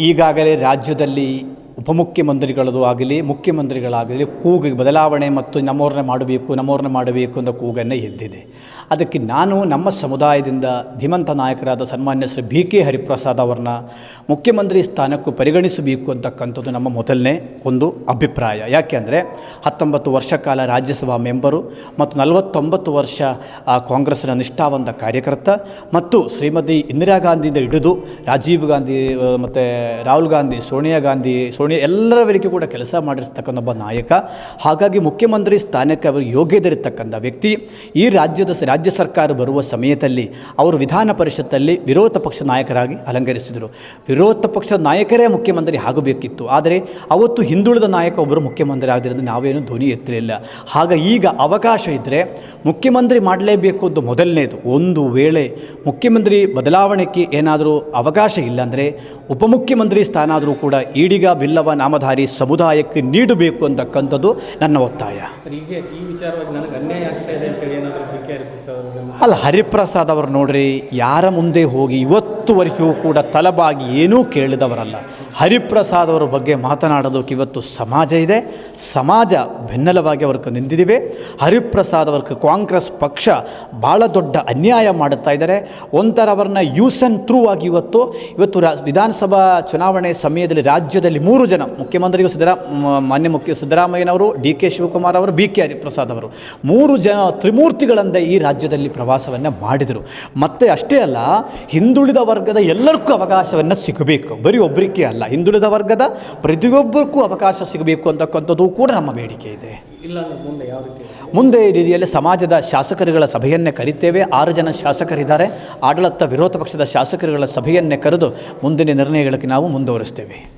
ಈಗಾಗಲೇ ರಾಜ್ಯದಲ್ಲಿ ಉಪಮುಖ್ಯಮಂತ್ರಿಗಳದು ಆಗಲಿ, ಮುಖ್ಯಮಂತ್ರಿಗಳಾಗಲಿ ಕೂಗಿಗೆ ಬದಲಾವಣೆ ಮತ್ತು ನಮ್ಮವ್ರನ್ನ ಮಾಡಬೇಕು ನಮ್ಮವ್ರನ್ನ ಮಾಡಬೇಕು ಅಂತ ಕೂಗನ್ನೇ ಎದ್ದಿದೆ. ಅದಕ್ಕೆ ನಾನು ನಮ್ಮ ಸಮುದಾಯದಿಂದ ಧೀಮಂತ ನಾಯಕರಾದ ಸನ್ಮಾನ್ಯ ಶ್ರೀ ಬಿ ಕೆ ಹರಿಪ್ರಸಾದ್ ಅವರನ್ನ ಮುಖ್ಯಮಂತ್ರಿ ಸ್ಥಾನಕ್ಕೂ ಪರಿಗಣಿಸಬೇಕು ಅಂತಕ್ಕಂಥದ್ದು ನಮ್ಮ ಮೊದಲನೇ ಒಂದು ಅಭಿಪ್ರಾಯ. ಯಾಕೆ ಅಂದರೆ ಹತ್ತೊಂಬತ್ತು ವರ್ಷ ಕಾಲ ರಾಜ್ಯಸಭಾ ಮೆಂಬರು ಮತ್ತು ನಲವತ್ತೊಂಬತ್ತು ವರ್ಷ ಕಾಂಗ್ರೆಸ್ನ ನಿಷ್ಠಾವಂತ ಕಾರ್ಯಕರ್ತ ಮತ್ತು ಶ್ರೀಮತಿ ಇಂದಿರಾ ಗಾಂಧಿಯಿಂದ ಹಿಡಿದು ರಾಜೀವ್ ಗಾಂಧಿ ಮತ್ತು ರಾಹುಲ್ ಗಾಂಧಿ, ಸೋನಿಯಾ ಗಾಂಧಿ, ಸೋನಿಯಾ ಎಲ್ಲರವರೆಗೂ ಕೂಡ ಕೆಲಸ ಮಾಡಿರ್ತಕ್ಕಂಥ ಒಬ್ಬ ನಾಯಕ. ಹಾಗಾಗಿ ಮುಖ್ಯಮಂತ್ರಿ ಸ್ಥಾನಕ್ಕೆ ಅವರು ಯೋಗ್ಯತೆ ಇರತಕ್ಕಂಥ ವ್ಯಕ್ತಿ. ಈ ರಾಜ್ಯದ ರಾಜ್ಯ ಸರ್ಕಾರ ಬರುವ ಸಮಯದಲ್ಲಿ ಅವರು ವಿಧಾನ ಪರಿಷತ್ತಲ್ಲಿ ವಿರೋಧ ಪಕ್ಷ ನಾಯಕರಾಗಿ ಅಲಂಕರಿಸಿದರು. ವಿರೋಧ ಪಕ್ಷದ ನಾಯಕರೇ ಮುಖ್ಯಮಂತ್ರಿ ಆಗಬೇಕಿತ್ತು. ಆದರೆ ಅವತ್ತು ಹಿಂದುಳಿದ ನಾಯಕ ಒಬ್ಬರು ಮುಖ್ಯಮಂತ್ರಿ ಆಗದಿರೋದು ನಾವೇನು ಧ್ವನಿ ಎತ್ತಿರಲಿಲ್ಲ ಆಗ ಈಗ ಅವಕಾಶ ಇದ್ದರೆ ಮುಖ್ಯಮಂತ್ರಿ ಮಾಡಲೇಬೇಕು ಅಂತ ಮೊದಲನೇದು. ಒಂದು ವೇಳೆ ಮುಖ್ಯಮಂತ್ರಿ ಬದಲಾವಣೆಗೆ ಏನಾದರೂ ಅವಕಾಶ ಇಲ್ಲಾಂದರೆ ಉಪಮುಖ್ಯಮಂತ್ರಿ ಸ್ಥಾನ ಆದರೂ ಕೂಡ ಈಡಿಗ ಬಿಲ್ಲವ ನಾಮಧಾರಿ ಸಮುದಾಯಕ್ಕೆ ನೀಡಬೇಕು ಅಂತಕ್ಕಂಥದ್ದು ನನ್ನ ಒತ್ತಾಯ. ಅಲ್ಲ ಹರಿಪ್ರಸಾದ್ ಅವರು ನೋಡ್ರಿ ಯಾರ ಮುಂದೆ ಹೋಗಿ ಇವತ್ತುವರೆಗೂ ಕೂಡ ತಲಬಾಗಿ ಏನೂ ಕೇಳಿದವರಲ್ಲ. ಹರಿಪ್ರಸಾದ್ ಅವರ ಬಗ್ಗೆ ಮಾತನಾಡೋದಕ್ಕೆ ಇವತ್ತು ಸಮಾಜ ಇದೆ. ಸಮಾಜ ಬೆನ್ನೆಲವಾಗಿ ಅವ್ರಿಗೆ ನಿಂತಿದ್ದೀವಿ ಹರಿಪ್ರಸಾದ್ ಅವ್ರಿಗೆ ಕಾಂಗ್ರೆಸ್ ಪಕ್ಷ ಭಾಳ ದೊಡ್ಡ ಅನ್ಯಾಯ ಮಾಡುತ್ತಾ ಇದ್ದಾರೆ. ಒಂಥರ ಅವರನ್ನ ಯೂಸ್ ಆ್ಯಂಡ್ ಥ್ರೂ ಆಗಿ ಇವತ್ತು ಇವತ್ತು ರಾ, ವಿಧಾನಸಭಾ ಚುನಾವಣೆ ಸಮಯದಲ್ಲಿ ರಾಜ್ಯದಲ್ಲಿ ಮೂರು ಜನ ಮುಖ್ಯಮಂತ್ರಿಯು ಸಿದ್ದರಾ ಮಾನ್ಯ ಮುಖ್ಯ ಸಿದ್ದರಾಮಯ್ಯನವರು, ಡಿ ಕೆ ಶಿವಕುಮಾರ್ ಅವರು, ಬಿ ಕೆ ಹರಿಪ್ರಸಾದ್ ಅವರು. ಮೂರು ಜನ ತ್ರಿಮೂರ್ತಿಗಳಂದೆ ಈ ರಾಜ್ಯದಲ್ಲಿ ಪ್ರವಾಸವನ್ನು ಮಾಡಿದರು. ಮತ್ತು ಅಷ್ಟೇ ಅಲ್ಲ, ಹಿಂದುಳಿದ ವರ್ಗದ ಎಲ್ಲರಿಗೂ ಅವಕಾಶವನ್ನು ಸಿಗಬೇಕು. ಬರೀ ಒಬ್ಬರಿಗೆ ಅಲ್ಲ. ಹಿಂದುಳಿದ ವರ್ಗದ ಪ್ರತಿಯೊಬ್ಬರಿಗೂ ಅವಕಾಶ ಸಿಗಬೇಕು ಅಂತಕ್ಕಂಥದ್ದು ಕೂಡ ನಮ್ಮ ಬೇಡಿಕೆ ಇದೆ. ಇಲ್ಲ ಮುಂದೆ ಯಾವ ರೀತಿ? ಮುಂದೆ ಈ ರೀತಿಯಲ್ಲಿ ಸಮಾಜದ ಶಾಸಕರುಗಳ ಸಭೆಯನ್ನೇ ಕರಿತೇವೆ. ಆರು ಜನ ಶಾಸಕರಿದ್ದಾರೆ. ಆಡಳಿತ ವಿರೋಧ ಪಕ್ಷದ ಶಾಸಕರುಗಳ ಸಭೆಯನ್ನೇ ಕರೆದು ಮುಂದಿನ ನಿರ್ಣಯಗಳಿಗೆ ನಾವು ಮುಂದುವರಿಸ್ತೇವೆ.